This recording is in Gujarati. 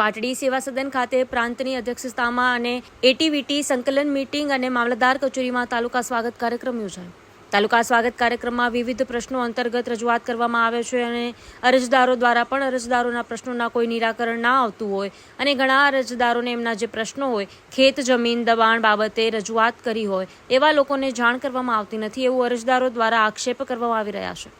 પાટડી સેવા સદન ખાતે પ્રાંતની અધ્યક્ષતામાં અને એટીવીટી સંકલન મીટિંગ અને મામલતદાર કચેરીમાં તાલુકા સ્વાગત કાર્યક્રમ યોજાયો. તાલુકા સ્વાગત કાર્યક્રમમાં વિવિધ પ્રશ્નો અંતર્ગત રજૂઆત કરવામાં આવે છે અને અરજદારો દ્વારા પણ અરજદારોના પ્રશ્નોના કોઈ નિરાકરણ ના આવતું હોય અને ઘણા અરજદારોને એમના જે પ્રશ્નો હોય, ખેત, જમીન, દબાણ બાબતે રજૂઆત કરી હોય એવા લોકોને જાણ કરવામાં આવતી નથી એવું અરજદારો દ્વારા આક્ષેપ કરવામાં આવી રહ્યા છે.